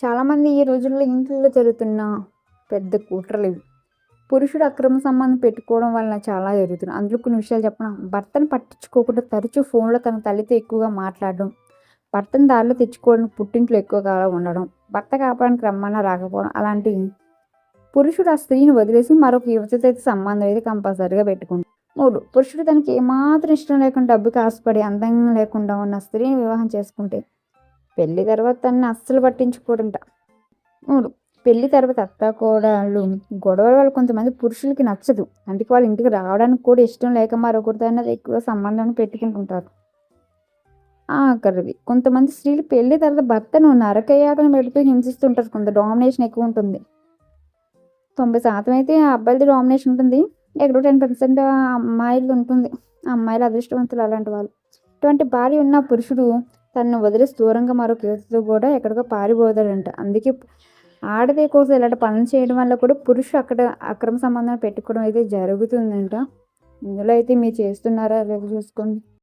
చాలామంది ఈ రోజుల్లో ఇంట్లో జరుగుతున్న పెద్ద కుట్రలు ఇవి. పురుషుడు అక్రమ సంబంధం పెట్టుకోవడం వలన చాలా జరుగుతుంది అందులో కొన్ని విషయాలు చెప్పడం భర్తను పట్టించుకోకుండా తరచూ ఫోన్లో తన తల్లితో ఎక్కువగా మాట్లాడడం భర్తను దారిలో తెచ్చుకోవడానికి పుట్టింట్లో ఎక్కువ కాలం ఉండడం భర్త కాపాడానికి రమ్మన్నా రాకపోవడం అలాంటివి. పురుషుడు ఆ స్త్రీని వదిలేసి మరొక యువతతో అయితే సంబంధం అయితే కంపల్సరీగా పెట్టుకుంటాడు. మూడు పురుషుడు తనకి ఏమాత్రం ఇష్టం లేకుండా డబ్బుకి ఆశపడి అందంగా లేకుండా ఉన్న స్త్రీని వివాహం చేసుకుంటే పెళ్ళి తర్వాత తనని అస్సలు పట్టించుకోడంట. మూడు పెళ్ళి తర్వాత అత్త కోడళ్ళు గొడవల వల్ల కొంతమంది పురుషులకి నచ్చదు. అందుకే వాళ్ళ ఇంటికి రావడానికి కూడా ఇష్టం లేక మరొకరితో అన్నది ఎక్కువ సంబంధాన్ని పెట్టుకుంటుంటారు. ఆఖరిది కొంతమంది స్త్రీలు పెళ్ళి తర్వాత భర్తను నరకయాతను పెడుతూ హింసిస్తుంటారు. కొంత డామినేషన్ ఎక్కువ ఉంటుంది. తొంభై శాతం అయితే అబ్బాయిలది డామినేషన్ ఉంటుంది. ఎక్కడో టెన్ పర్సెంట్ అమ్మాయిలు ఉంటుంది. ఆ అమ్మాయిలు అదృష్టవంతులు అలాంటి వాళ్ళు. ఇటువంటి భార్య ఉన్న పురుషుడు తనను వదిలేసి దూరంగా మరొక యువతితో కూడా ఎక్కడికో పారిపోతాడంట. అందుకే ఆడది కోసం ఇలాంటి పనులు చేయడం వల్ల కూడా పురుషుడు అక్కడ అక్రమ సంబంధాలు పెట్టుకోవడం అయితే జరుగుతుందంట. ఇందులో అయితే మీరు చేస్తున్నారా లేదా చూసుకోండి.